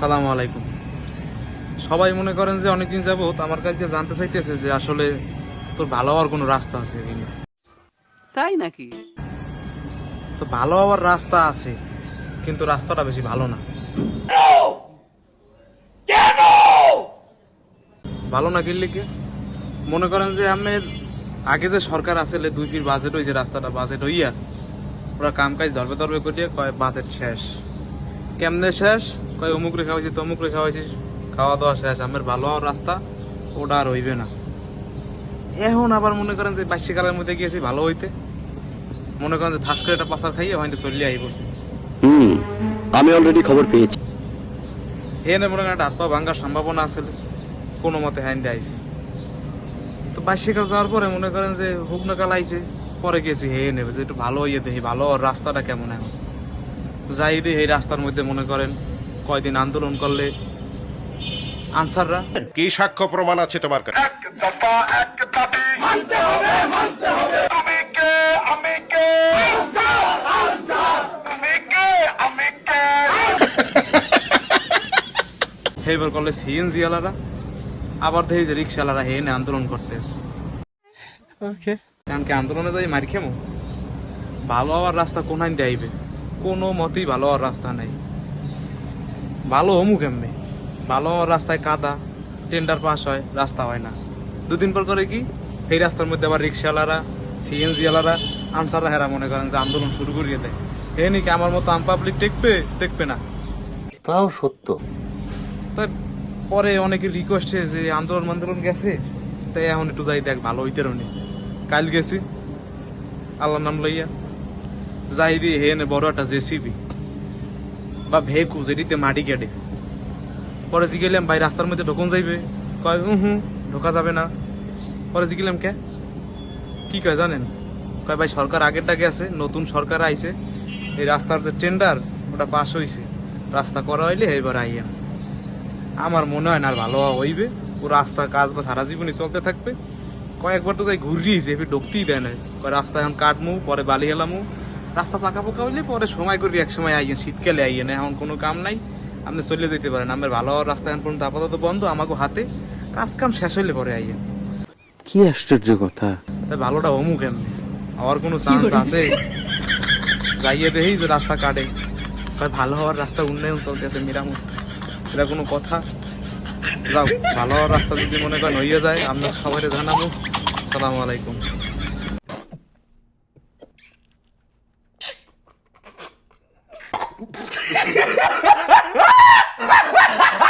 সালাম আলাইকুম। সবাই মনে করেন যে অনেকদিন যাবত আমার কাছে জানতে চাইতেছে যে আসলে তোর ভালো হওয়ার কোনো রাস্তা আছে কিনা তাই নাকি? তো ভালো হওয়ার রাস্তা আছে কিন্তু রাস্তাটা বেশি ভালো না। ভালো না কিনলে কি? মনে করেন যে আমের আগে যে সরকার আসলে দুই ফির বাজেট ওই যে রাস্তাটা বাজেট হইয়া ওরা কাম কাজ ধরবে ধরবে করিয়া কয় বাজেট শেষ। কেমনে শেষ? কয় অমুক রেখা হয়েছে তমুক রেখা হয়েছে খাওয়া দাওয়া শেষ। আমের ভালো হওয়ার রাস্তা ওটা আর হইবে না। এখন আবার মনে করেন যে বাইশিকালের মধ্যে গিয়েছি ভালো হইতে। মনে করেন যে ঠাস করে একটা পাশার খাইয়ে হয়তো চলিয়ে আই বসে হুম আমি অলরেডি খবর পেয়েছি। হেনে মনে করেন একটা হাত পা ভাঙ্গার সম্ভাবনা আছে। কোনো মতে হ্যান্ড আইছে। তো বাইশিকাল যাওয়ার পরে মনে করেন যে হুকনাকাল আইছে পরে গেছি হে নেবে যে একটু ভালো ইয়ে দেখি ভালো রাস্তাটা কেমন এখন? যাই দিয়ে এই রাস্তার মধ্যে মনে করেন কয়দিন আন্দোলন করলে আনসাররা কি সাক্ষ্য প্রমাণ আছে তোমার কাছে? হেবার করলে সিএনজি আলারা আবার দেখি যে রিক্সাওয়ালারা হে এনে আন্দোলন করতেছে। ওকে। এমনকি আন্দোলনে যাই মার খেমো? ভালো হওয়ার রাস্তা কোনায় দেয়বে কোনো মতেই ভালো হওয়ার রাস্তা নেই। ভালো হমু কেমনে? ভালো হওয়ার রাস্তায় কাদা টেন্ডার পাস হয় রাস্তা হয় না। দুদিন পর করে কি? এই রাস্তার মধ্যে আবার রিক্সাওয়ালারা সিএনজি ওয়ালারা আনসাররা হেরা মনে করেন যে আন্দোলন শুরু করিয়ে দেয়। হে নাকি আমার মতো আম পাবলিক টেকবে? টেকবে না। তাও সত্য। তাই পরে অনেকে রিকোয়েস্ট যে আন্দোলন আন্দোলন গেছে তাই এখন একটু যাই দেখ ভালো হইতে রনি। কাল গেছি। আল্লাহর নাম লইয়া। যাই দিয়ে হেনে বড় একটা জেসিবি। বা ভেকু যেটিতে মাটি কেটে। পরে জিগেলাম, ভাই, রাস্তার মধ্যে ঢোকন যাইবে? কয় হুম, ঢোকা যাবে না। পরে জিগেলাম, কে? কি কয়, জানেন? কয়, ভাই, সরকার আগেরটা গেছে নতুন সরকার আইছে। এই রাস্তার যে টেন্ডার ওটা পাস হইছে। রাস্তা করা হইলে এবার আইয়া। আমার মনে হয় না আর ভালো হইবে। ও রাস্তা, কাজ বা সারা জীবনই চলতে থাকবে। কয়েকবার তো তাই ঘুরিয়েছে এবার ঢুকতেই দেয় না কয়, রাস্তা এখন কাটমু, পরে বালি হেলামু। রাস্তা পাকা পাকা হইলে পরে সময় করবি এক সময় আইয়েন শীতকালে আইয়েন এখন কোনো কাম নাই। আপনি চলে যেতে পারেন আমার ভালো হওয়ার রাস্তা এখন পর্যন্ত আপাতত বন্ধ আমাকে হাতে। কাজ কাম শেষ হইলে পরে আইয়েন। কি আশ্চর্য কথা। তাই ভালোটা অমুক এমনি। হওয়ার কোনো চান্স আছে? যাইয়ে দেখি যে রাস্তা কাটে। ভালো হওয়ার রাস্তা উন্নয়ন চলতেছে মিরামত। এটা কোনো কথা? যাও ভালো হওয়ার রাস্তা যদি মনে করেন হইয়া যায় আমরা সবাই জানাব। সালামু আলাইকুম। Ha ha ha ha ha!